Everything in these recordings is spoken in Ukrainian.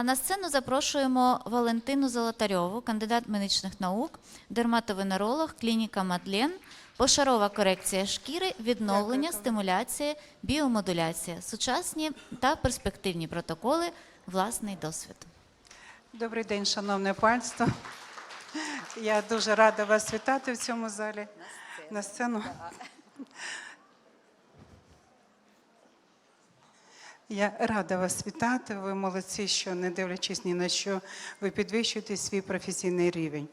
А на сцену запрошуємо Валентину Золотарьову, кандидат медичних наук, дерматовенеролог, клініка Мадлен, пошарова корекція шкіри, відновлення, стимуляція, біомодуляція, сучасні та перспективні протоколи, власний досвід. Добрий день, шановне панство. Я дуже рада вас вітати в цьому залі. На сцену. Я рада вас вітати. Ви молодці, що не дивлячись ні на що, ви підвищуєте свій професійний рівень.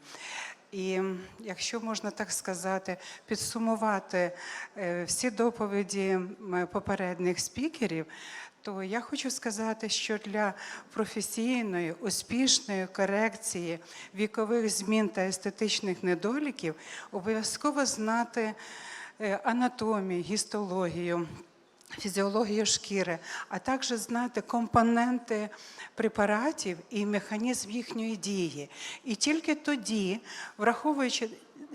І якщо можна так сказати, підсумувати е, всі доповіді попередніх спікерів, то я хочу сказати, що для професійної, успішної корекції вікових змін та естетичних недоліків обов'язково знати е, анатомію, гістологію, фізіологію шкіри, а також знати компоненти препаратів і механізм їхньої дії. І тільки тоді, враховуючи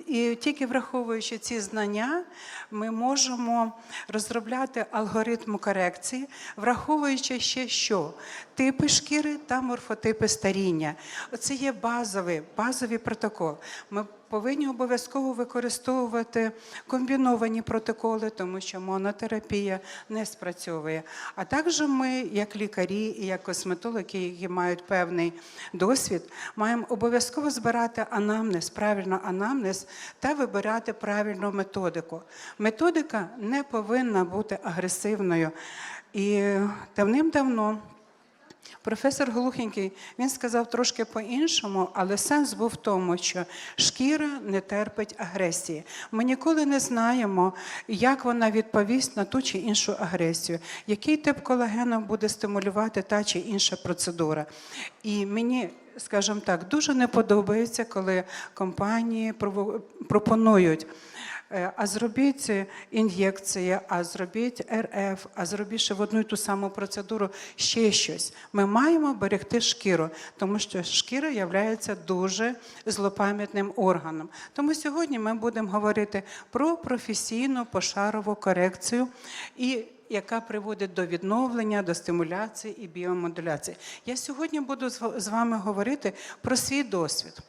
і тільки враховуючи ці знання, ми можемо розробляти алгоритм корекції, враховуючи ще що типи шкіри та морфотипи старіння. Оце є базовий, базовий протокол. Ми повинні обов'язково використовувати комбіновані протоколи, тому що монотерапія не спрацьовує. А також ми, як лікарі і як косметологи, які мають певний досвід, маємо обов'язково збирати анамнез, правильно анамнез та вибирати правильну методику. Методика не повинна бути агресивною. І давним-давно Професор Глухенький він сказав трошки по-іншому, але сенс був в тому, що шкіра не терпить агресії. Ми ніколи не знаємо, як вона відповість на ту чи іншу агресію, який тип колагену буде стимулювати та чи інша процедура. І мені скажімо так, дуже не подобається, коли компанії пропонують. Е, А зробіть ін'єкції, а зробіть РФ, а зробіть ще в одну і ту саму процедуру ще щось. Ми маємо берегти шкіру, тому що шкіра є дуже злопам'ятним органом. Тому сьогодні ми будемо говорити про професійну пошарову корекцію і яка приводить до відновлення, до стимуляції і біомодуляції. Я сьогодні буду з вами говорити про свій досвід.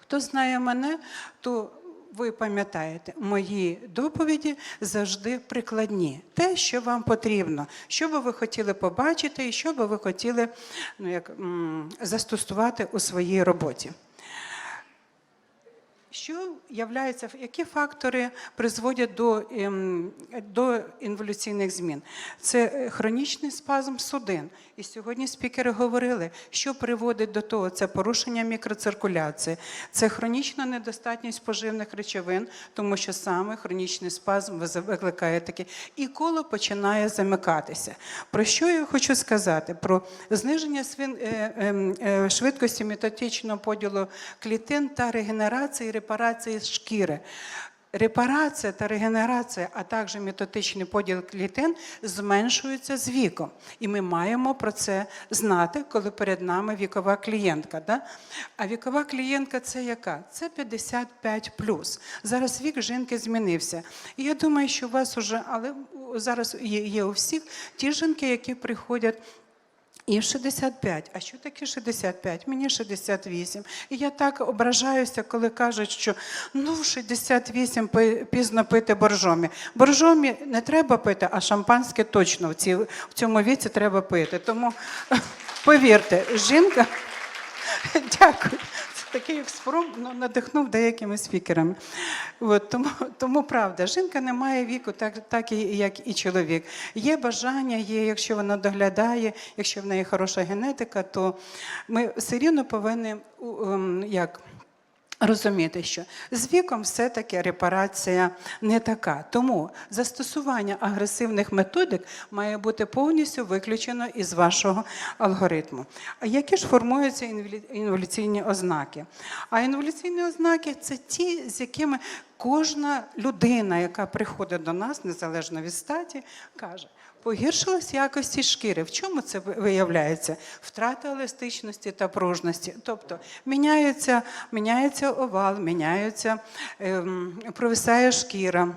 Хто знає мене, то ви пам'ятаєте, мої доповіді завжди прикладні. Те, що вам потрібно, що би ви хотіли побачити і що би ви хотіли ну, як, застосувати у своїй роботі. Що являється, які фактори призводять до, ем, до інволюційних змін? Це е, хронічний спазм судин. І сьогодні спікери говорили, що приводить до того: це порушення мікроциркуляції, це хронічна недостатність поживних речовин, тому що саме хронічний спазм викликає таке, і коло починає замикатися. Про що я хочу сказати? Про зниження е, ем, е, швидкості метатичного поділу клітин та регенерації репарації шкіри. Репарація та регенерація, а також метотичний поділ клітин зменшуються з віком. І ми маємо про це знати, коли перед нами вікова клієнтка. Да? А вікова клієнтка це яка? Це 55 Зараз вік жінки змінився. І я думаю, що у вас уже, але зараз є, у всіх ті жінки, які приходять. І 65. А що таке 65? Мені 68. І я так ображаюся, коли кажуть, що ну в 68 пи- пізно пити боржомі. Боржомі не треба пити, а шампанське точно в, ці, в цьому віці треба пити. Тому повірте, жінка. Дякую. Такий спроб ну, надихнув деякими спікерами. От, тому, тому правда, жінка не має віку, так, так і, як і чоловік. Є бажання, є, якщо вона доглядає, якщо в неї хороша генетика, то ми все рівно повинні ем, як. Розуміти, що з віком все-таки репарація не така. Тому застосування агресивних методик має бути повністю виключено із вашого алгоритму. А які ж формуються інволюційні ознаки? А інволюційні ознаки це ті, з якими кожна людина, яка приходить до нас, незалежно від статі, каже. Погіршилась якості шкіри. В чому це ви- виявляється? Втрата еластичності та пружності. Тобто міняється, міняється овал, міняється, ем, провисає шкіра.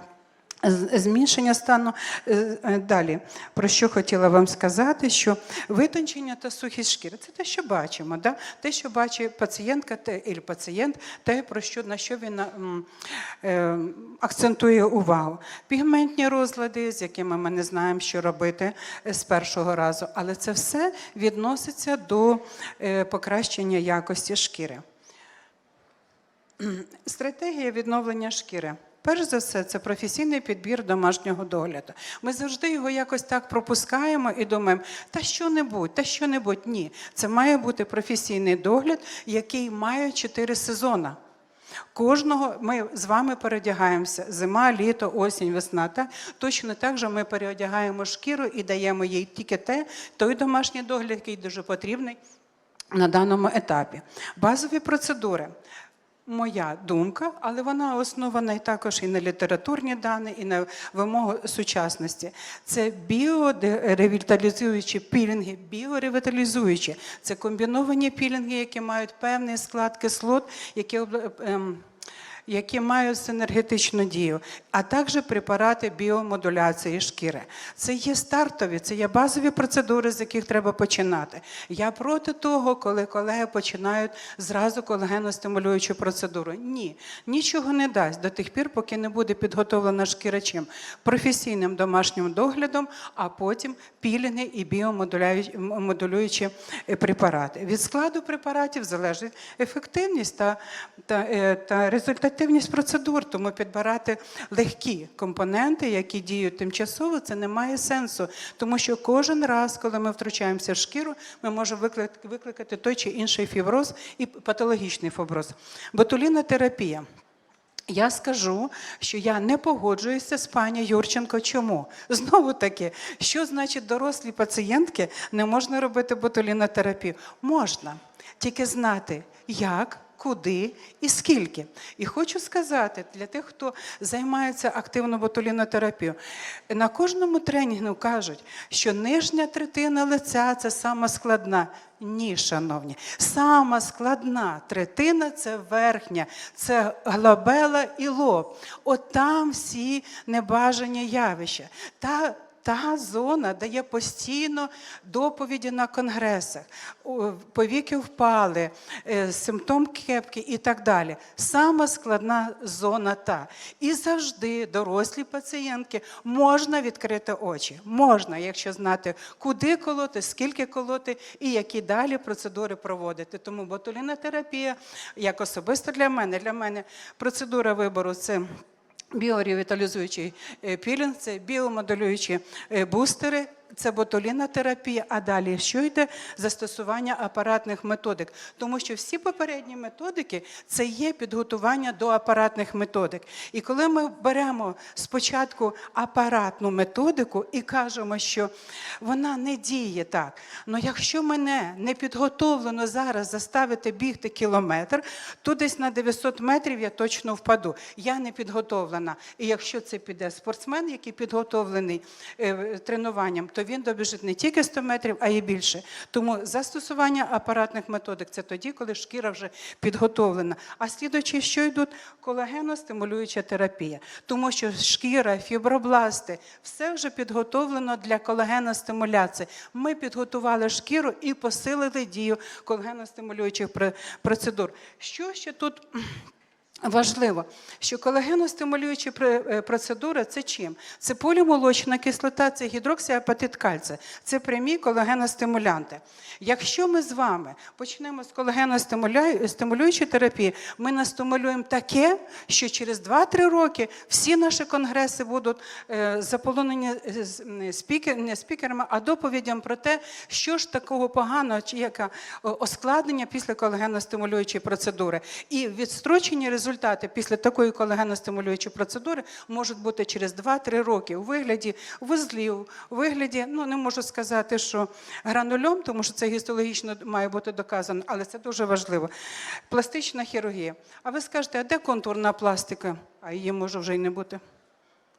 З- Зміншення стану Е, е, далі. Про що хотіла вам сказати, що витончення та сухість шкіри це те, що бачимо, да? те, що бачить пацієнтка те, і пацієнт, те, про що, на що він е, акцентує увагу. Пігментні розлади, з якими ми не знаємо, що робити е, з першого разу, але це все відноситься до покращення якості шкіри. Стратегія відновлення шкіри. Перш за все, це професійний підбір домашнього догляду. Ми завжди його якось так пропускаємо і думаємо, та що-небудь, та що-небудь. Ні, це має бути професійний догляд, який має чотири сезони. Кожного ми з вами переодягаємося зима, літо, осінь, весна. Та? Точно так же ми переодягаємо шкіру і даємо їй тільки те, той домашній догляд, який дуже потрібний на даному етапі. Базові процедури. Моя думка, але вона основана і також і на літературні дані, і на вимогу сучасності. Це біоревіталізуючі пілінги, біоревіталізуючі. Це комбіновані пілінги, які мають певний склад кислот, які ем, які мають синергетичну дію, а також препарати біомодуляції шкіри. Це є стартові, це є базові процедури, з яких треба починати. Я проти того, коли колеги починають зразу колагеностимулюючу процедуру. Ні, нічого не дасть до тих пір, поки не буде підготовлена шкіра чим професійним домашнім доглядом, а потім пілінги і біомодулюючі препарати. Від складу препаратів залежить ефективність та, та, е, та результативність процедур. Тому підбирати легкі компоненти, які діють тимчасово, це не має сенсу, тому що кожен раз, коли ми втручаємося в шкіру, ми можемо викликати, викликати той чи інший фіброз і патологічний фіброз. Ботулінотерапія. Я скажу, що я не погоджуюся з пані Юрченко. Чому? Знову таки, що значить дорослі пацієнтки не можна робити ботулінотерапію? Можна, тільки знати, як. Куди і скільки. І хочу сказати для тих, хто займається активно ботулінотерапією, на кожному тренінгу кажуть, що нижня третина лиця це сама складна. Ні, шановні, сама складна третина це верхня, це глобела і лоб. От там всі небажані явища. Та та зона дає постійно доповіді на конгресах, повіки впали, е, симптом кепки і так далі. Сама складна зона та. І завжди дорослі пацієнтки можна відкрити очі. Можна, якщо знати, куди колоти, скільки колоти і які далі процедури проводити. Тому ботулінотерапія, як особисто для мене, для мене процедура вибору це. Біоревіталізуючий е, пілінг, це біомодулюючі е, бустери, це ботулінотерапія, а далі що йде застосування апаратних методик. Тому що всі попередні методики це є підготування до апаратних методик. І коли ми беремо спочатку апаратну методику і кажемо, що вона не діє так. Ну якщо мене не підготовлено зараз заставити бігти кілометр, то десь на 900 метрів я точно впаду. Я не підготовлена. І якщо це піде спортсмен, який підготовлений е, тренуванням, то він добіжить не тільки 100 метрів, а й більше. Тому застосування апаратних методик це тоді, коли шкіра вже підготовлена. А слідуючи, що йдуть колагеностимулююча терапія, тому що шкіра, фібробласти, все вже підготовлено для колагеностимуляції. Ми підготували шкіру і посилили дію колагеностимулюючих процедур. Що ще тут? Важливо, що колагеностимулюючі е, процедури це чим? Це полімолочна кислота, це гідроксиапатит кальція, це прямі колагеностимулянти. Якщо ми з вами почнемо з колагеностимулюючої терапії, ми настимулюємо таке, що через 2-3 роки всі наші конгреси будуть е, заполонені е, не спікерами, а доповідям про те, що ж такого поганого, чи яке оскладнення після колагеностимулюючої процедури. І відстрочені результати після такої колагеностимулюючої процедури можуть бути через 2-3 роки у вигляді вузлів, у вигляді, ну не можу сказати, що гранульом, тому що це гістологічно має бути доказано, але це дуже важливо. Пластична хірургія. А ви скажете, а де контурна пластика? А її може вже й не бути.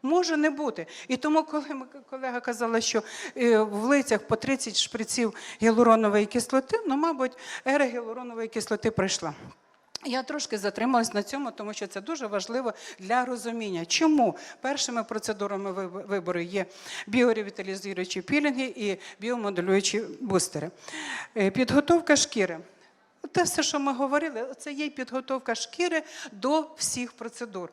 Може не бути. І тому, коли колега казала, що е, в лицях по 30 шприців гіалуронової кислоти, ну, мабуть, ера гіалуронової кислоти пройшла. Я трошки затрималась на цьому, тому що це дуже важливо для розуміння. Чому першими процедурами вибору є біоревіталізуючі пілінги і біомоделюючі бустери. Е, Підготовка шкіри. Те все, що ми говорили, це є підготовка шкіри до всіх процедур.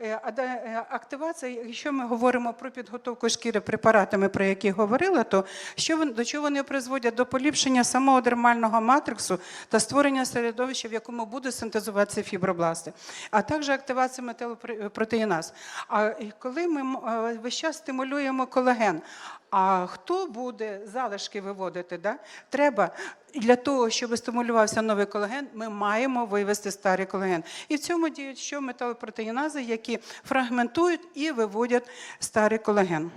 Е, е, активація, якщо ми говоримо про підготовку шкіри препаратами, про які говорила, то що до чого вони призводять? До поліпшення самого дермального матриксу та створення середовища, в якому будуть синтезуватися фібробласти, а також активація металопротеїназ. А коли ми е, весь час стимулюємо колаген, а хто буде залишки виводити? Да? Треба для того, щоб стимулювався новий колаген, ми маємо вивести старий колаген. І в цьому діють що металопротеїнази, які фрагментують і виводять старий колаген.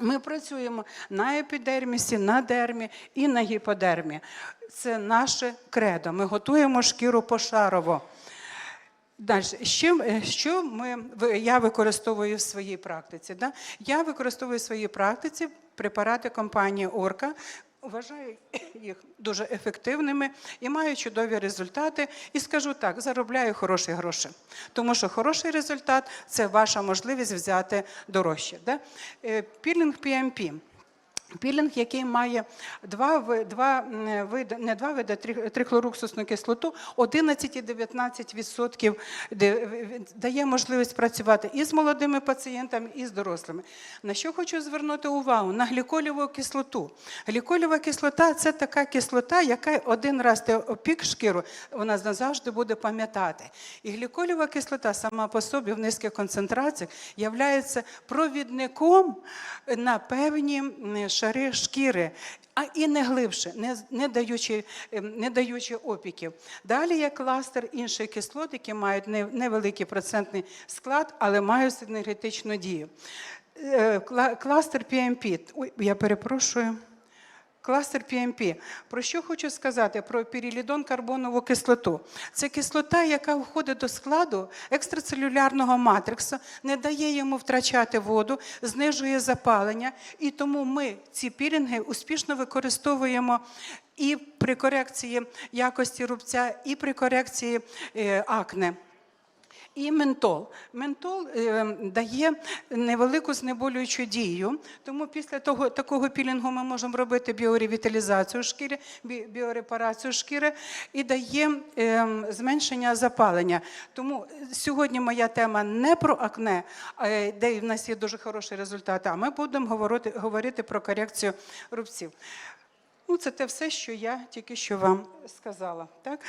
Ми працюємо на епідермісі, на дермі і на гіподермі. Це наше кредо. Ми готуємо шкіру пошарово. Далі, що, е, що ми, я використовую в своїй практиці? Да? Я використовую в своїй практиці препарати компанії Орка. Вважаю їх дуже ефективними і маю чудові результати. І скажу так, заробляю хороші гроші. Тому що хороший результат це ваша можливість взяти дорожче. Да? Е, Пілінг PMP. Пілінг, який має два, два види, не два види, трихлоруксусну кислоту, 11 і 19 відсотків дає можливість працювати і з молодими пацієнтами, і з дорослими. На що хочу звернути увагу? На гліколіву кислоту. Гліколєва кислота це така кислота, яка один раз ти опік шкіру, вона назавжди буде пам'ятати. І гліколєва кислота сама по собі в низьких концентраціях являється провідником на певні шари шкіри, а і не глибше, не, не, даючи, ем, не даючи опіків. Далі є кластер інших кислот, які мають не- невеликий процентний склад, але мають синергетичну дію. Е, кла- Кластер PMP, ой, я перепрошую. Кластер PMP. Про що хочу сказати? Про пірілідон карбонову кислоту. Це кислота, яка входить до складу екстрацелюлярного матриксу, не дає йому втрачати воду, знижує запалення. І тому ми ці пілінги успішно використовуємо і при корекції якості рубця, і при корекції е, акне. І ментол. Ментол е, дає невелику знеболюючу дію, тому після того, такого пілінгу ми можемо робити біоревіталізацію шкіри, бі- біорепарацію шкіри і дає е, зменшення запалення. Тому сьогодні моя тема не про акне, е, де в нас є дуже хороші результати, а ми будемо говорити, говорити про корекцію рубців. Ну, це те все, що я тільки що вам сказала. Так?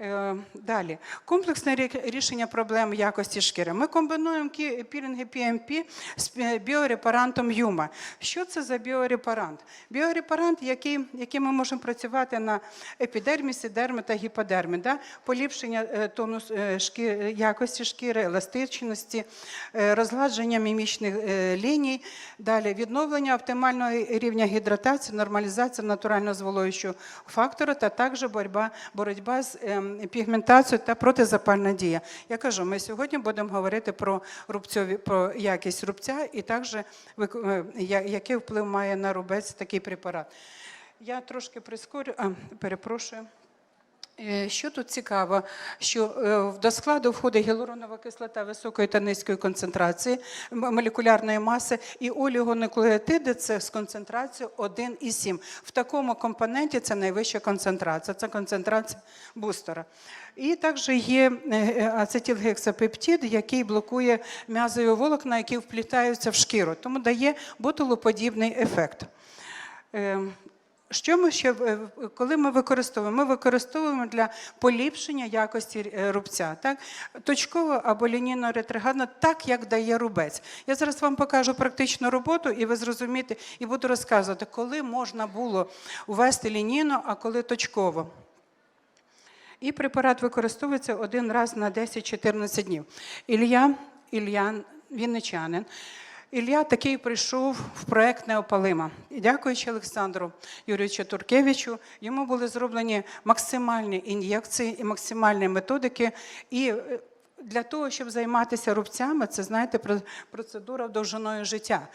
Е, Далі. Комплексне рішення проблем якості шкіри. Ми комбінуємо пілінги PMP з біорепарантом Юма. Що це за біорепарант? Біорепарант, який, який ми можемо працювати на епідермісі, дермі та гіподермі. Да? Поліпшення е, тонус е, шки- якості шкіри, еластичності, е, розгладження мімічних е, ліній, далі відновлення оптимального рівня гідратації, нормалізація натурально зволожуючого фактора та також боротьба, боротьба з ем, пігментацією та протизапальна дія. Я кажу, ми сьогодні будемо говорити про рубцьові про якість рубця і також е, який вплив має на рубець такий препарат. Я трошки прискорю, а, перепрошую. Е, Що тут цікаво, що е, до складу входить гіалуронова кислота високої та низької концентрації молекулярної маси і олігонуклеотиди це з концентрацією 1,7. В такому компоненті це найвища концентрація, це концентрація бустера. І також є е, ацетилгексапептид, який блокує м'язові волокна, які вплітаються в шкіру, тому дає ботулоподібний ефект. Що ми ще е, коли ми використовуємо? Ми використовуємо для поліпшення якості е, рубця, так точково або лінійно ретроградно, так як дає рубець. Я зараз вам покажу практичну роботу, і ви зрозумієте, і буду розказувати, коли можна було ввести лінійно, а коли точково. І препарат використовується один раз на 10-14 днів. Ілля, Ілля, вінничанин. Ілля такий прийшов в проект Неопалима. І дякуючи Олександру Юрійовичу Туркевичу, йому були зроблені максимальні ін'єкції і максимальні методики. І е, для того, щоб займатися рубцями, це знаєте, про- процедура довжиною життя.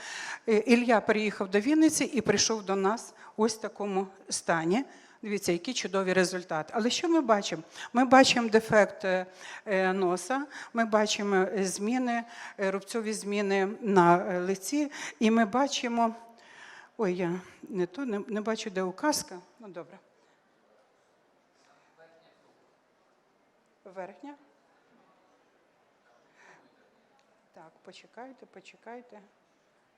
Е, Ілля переїхав до Вінниці і прийшов до нас ось в такому стані. Дивіться, які чудові результати. Але що ми бачимо? Ми бачимо дефект е, е, носа, ми бачимо зміни, е, рубцьові зміни на лиці, і ми бачимо. Ой, я не то не, не бачу, де указка. Ну добре. Верхня. Так, почекайте, почекайте.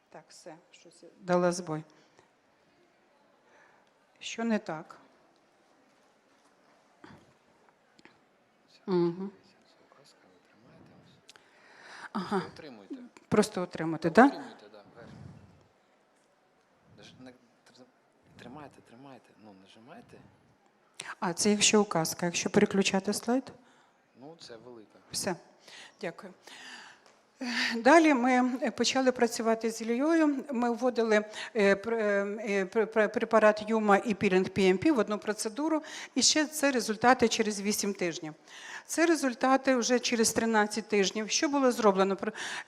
Так, все, щось дала збой. Що не так? Угу. Ага, Отримуйте. просто отримати, так? Да? Не- тр- Тримайте, тримайте. Ну, нажимайте. А, це якщо указка. Якщо переключати слайд? Ну, це велика. Все, дякую. Далі ми почали працювати з Ілією. Ми вводили е, е, пр- пр- препарат Юма і пілінг PMP в одну процедуру, і ще це результати через 8 тижнів. Це результати вже через 13 тижнів. Що було зроблено?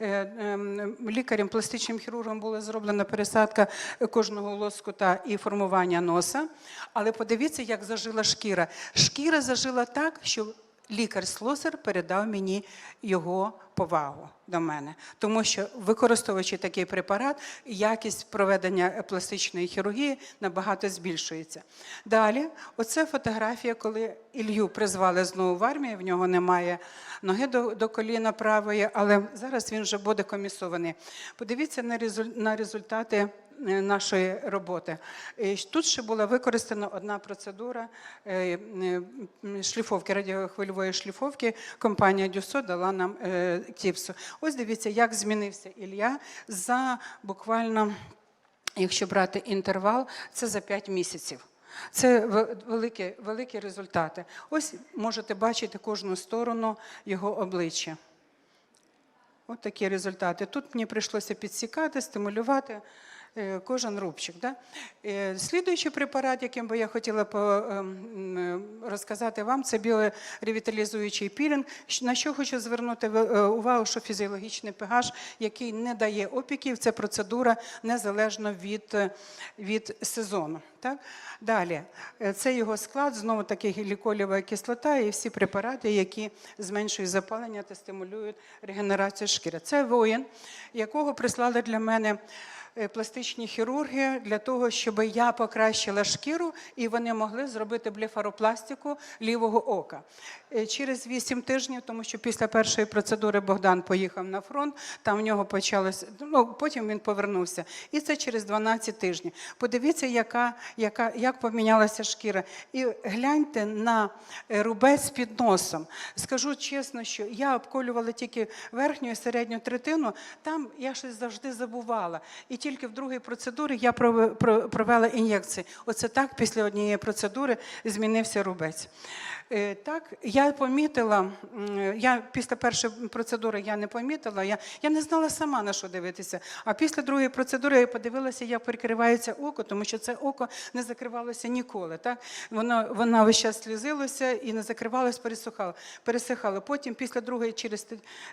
Е, ем, Лікарем, пластичним хірургом була зроблена пересадка кожного лоскута і формування носа. Але подивіться, як зажила шкіра. Шкіра зажила так, що лікар Слосер передав мені його повагу до мене, тому що використовуючи такий препарат, якість проведення пластичної хірургії набагато збільшується. Далі, оце фотографія, коли Ілью призвали знову в армію. В нього немає ноги до, до коліна правої, але зараз він вже буде комісований. Подивіться на, резуль- на результати нашої роботи. Е, Тут ще була використана одна процедура е, е, шліфовки, радіохвильової шліфовки. Компанія Дюсо дала нам е, тіпсу. Ось дивіться, як змінився Ілля за буквально, якщо брати інтервал, це за 5 місяців. Це великі, великі результати. Ось можете бачити кожну сторону його обличчя. От такі результати. Тут мені прийшлося підсікати, стимулювати е, кожен рубчик. Да? Е, Слідуючий препарат, яким би я хотіла ем, е, розказати вам, це біоревіталізуючий пілінг. На що хочу звернути е, увагу, що фізіологічний pH, який не дає опіків, це процедура незалежно від, е, від сезону. Так? Далі, е, це його склад, знову таки гліколєва кислота і всі препарати, які зменшують запалення та стимулюють регенерацію шкіри. Це воїн, якого прислали для мене е, пластичні хірурги для того, щоб я покращила шкіру і вони могли зробити блефаропластику лівого ока. Е, Через 8 тижнів, тому що після першої процедури Богдан поїхав на фронт, там в нього почалося, ну потім він повернувся. І це через 12 тижнів. Подивіться, яка, яка, як помінялася шкіра. І гляньте на е, рубець під носом. Скажу чесно, що я обколювала тільки верхню і середню третину, там я щось завжди забувала. І тільки в другій процедурі я про- провела ін'єкції. Оце так після однієї процедури змінився рубець. Е, Так, я помітила, я після першої процедури я не помітила, я, я не знала сама на що дивитися. А після другої процедури я подивилася, як перекривається око, тому що це око не закривалося ніколи. Так? Воно, воно весь час слізилося і не закривалося, пересухало. пересихало. Потім, після другої, через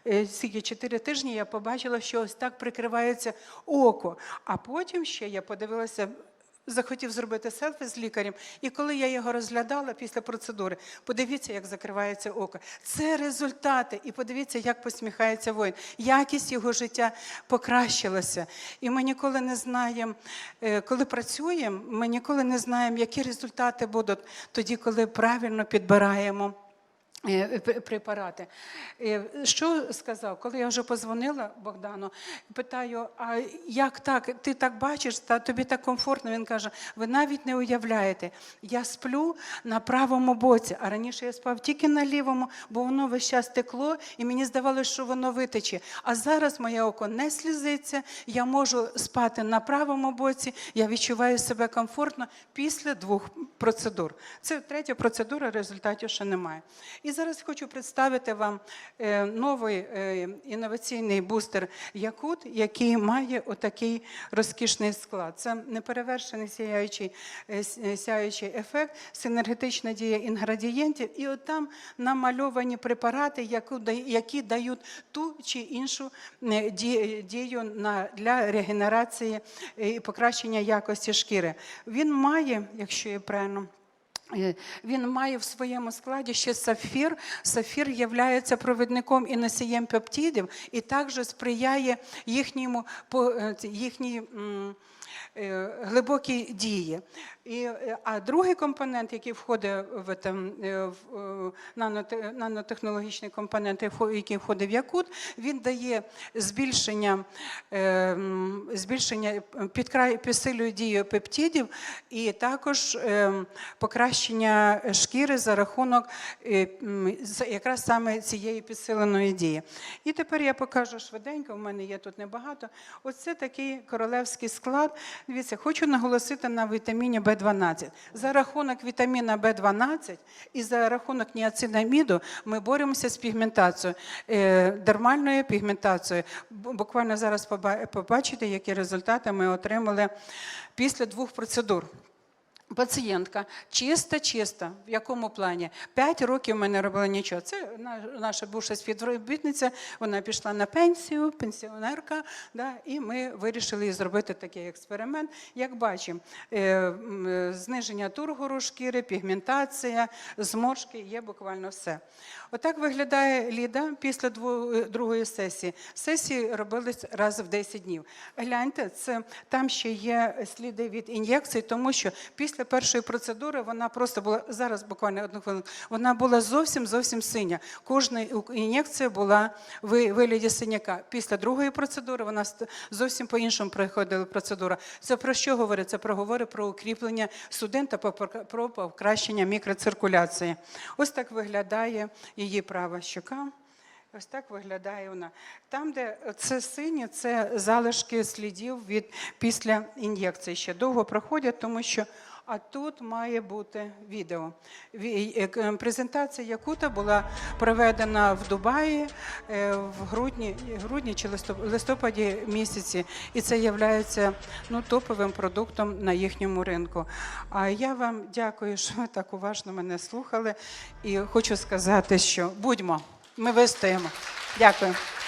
е, скільки, 4 тижні, я побачила, що ось так прикривається око. А потім ще я подивилася захотів зробити селфі з лікарем, і коли я його розглядала після процедури, подивіться, як закривається око. Це результати, і подивіться, як посміхається воїн. Якість його життя покращилася. І ми ніколи не знаємо, е, коли працюємо, ми ніколи не знаємо, які результати будуть тоді, коли правильно підбираємо. Е, Препарати. Е, Що сказав, коли я вже позвонила Богдану, питаю: а як так? Ти так бачиш, та тобі так комфортно. Він каже: ви навіть не уявляєте, я сплю на правому боці, а раніше я спав тільки на лівому, бо воно весь час текло, і мені здавалося, що воно витече. А зараз моє око не слізиться, я можу спати на правому боці, я відчуваю себе комфортно після двох процедур. Це третя процедура, результатів ще немає. І зараз хочу представити вам е, новий е, інноваційний бустер Якут, який має отакий розкішний склад. Це неперевершений сяючий, е, сяючий ефект, синергетична дія інгредієнтів, і от там намальовані препарати, які дають ту чи іншу дію для регенерації і покращення якості шкіри. Він має, якщо я правильно Він має в своєму складі ще сафір. Сафір є провідником і носієм пептидів, і також сприяє їхньому е, їхній е, глибокій дії. І, е, а другий компонент, який входить в, там, е, в е, нанотехнологічний компонент, який входить в якут, він дає збільшення, збільшення підкрай, підсилює дію пептидів і також покращення шкіри за рахунок якраз саме цієї підсиленої дії. І тепер я покажу швиденько, в мене є тут небагато. Оце такий королевський склад. Дивіться, хочу наголосити на вітаміні В12. За рахунок вітаміна В12 і за рахунок ніацинаміду ми боремося з пігментацією, е, дермальною пігментацією. Буквально зараз побачите, які результати ми отримали після двох процедур. Пацієнтка чиста, чиста. В якому плані? П'ять років ми не робили нічого. Це наша бувша співробітниця. Вона пішла на пенсію, пенсіонерка. Да, і ми вирішили зробити такий експеримент. Як бачимо, е, е, зниження тургору шкіри, пігментація, зморшки є буквально все. Отак виглядає Ліда після другої сесії. Сесії робились раз в 10 днів. Гляньте, це там ще є сліди від ін'єкцій, тому що після першої процедури вона просто була зараз буквально одну хвилину. Вона була зовсім зовсім синя. Кожна ін'єкція була в вигляді синяка. Після другої процедури вона зовсім по-іншому проходила процедура. Це про що говорить? Це про говорить про укріплення судин та про покращення мікроциркуляції. Ось так виглядає її права щока. Ось так виглядає вона. Там, де це синє, це залишки слідів від після ін'єкції. Ще довго проходять, тому що. А тут має бути відео. Ві- е, к- Презентація Якута була проведена в Дубаї е, в грудні, грудні чи листоп- листопаді місяці, і це є ну, топовим продуктом на їхньому ринку. А я вам дякую, що ви так уважно мене слухали. І хочу сказати, що будьмо, ми вистоїмо. Дякую.